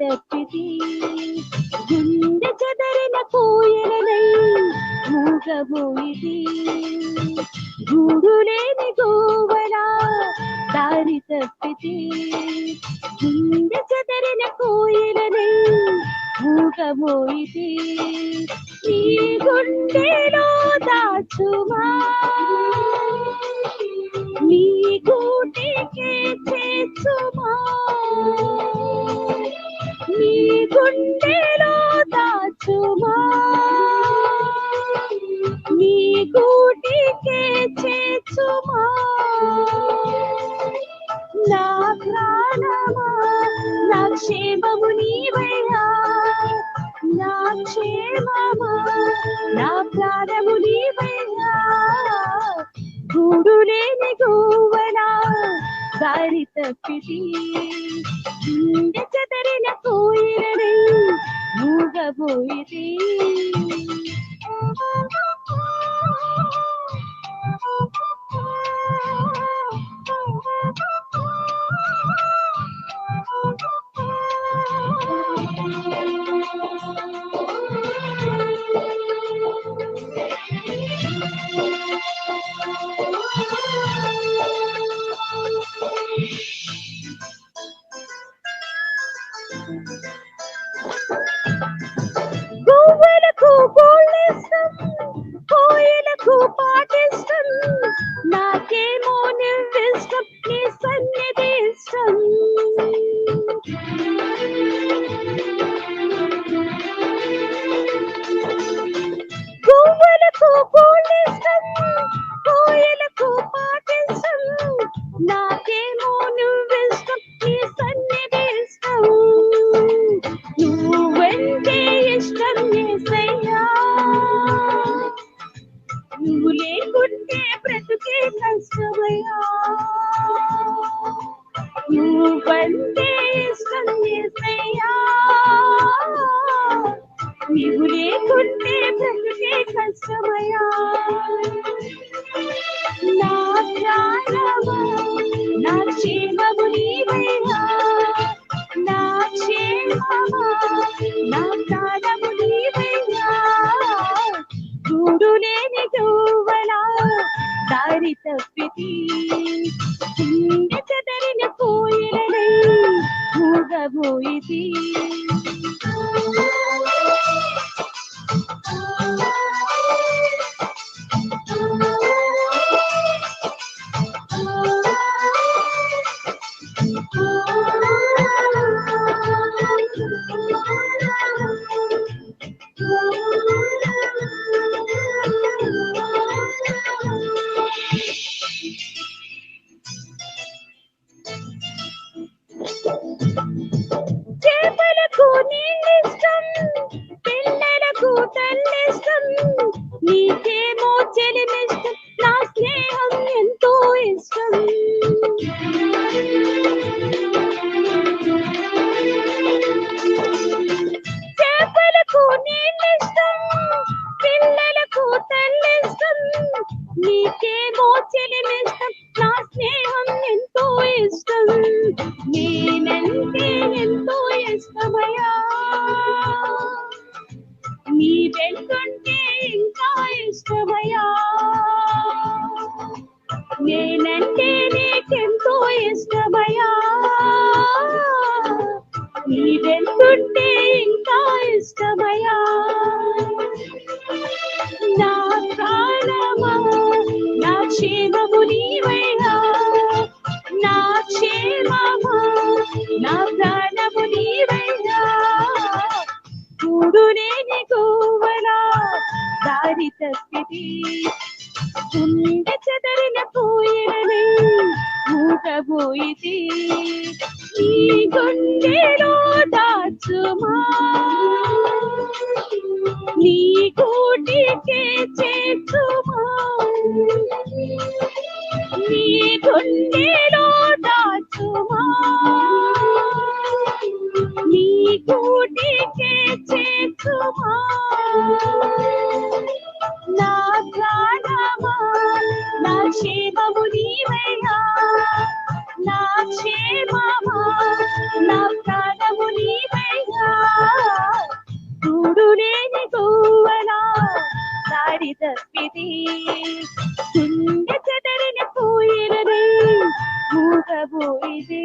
తప్పితి గుండె చెదరిన కోయలనై మూగబోయిది గూడులేని గోవలా దారి తప్పితి గుండె చెదరిన కోయలనై మూగబోయిది ఈ గుండెలో దాచుమా? క్షేమము నీవయ్యా నా క్షేమమా? నా ప్రాణము నీవయ్యా గూడు లేని గోవనా? దారి తప్పిది గుండె చెదరిన కోయిలని మూగబోయిది నువ్వంటే ఇష్టం ఏసయ్యా నువ్వు లేకుంటే బ్రతుకే కష్టమయ్యా. నా ప్రాణమా నా క్షేమము నీవయ్యా నా క్షేమమా నా ప్రాణము నీవయ్యా గూడు లేని గోవలా దారి తప్పితి మూగబోయిది చేపలకు నీళ్ళిష్టం పిల్లలకు తల్లిష్టం. నీకేమో చెలిమిష్టం నా స్నేహం ఎంతో ఇష్టం నేనంటే ఎంతో ఇష్టమయ్యా నీ వెళ్తుంటే ఇంకా ఇష్టమయ్యా నేనంటే నీకెంతో ఇష్టమయ్యా నీ వెళ్తుంటే ఇంకా ఇష్టమయ్యా గుండె చెదరిన పోయినని మూగబోయిది ఈ గుండెలో దాచుమా? నీ కూటికే చేతుమా నీ గుండెలో నీవేయా నా క్షేమమా నా ప్రాణము నీవేయా చూడు లేని గోవనా దారి తప్పిది గుండె చెదరిన పోయినది మూగబోయిది.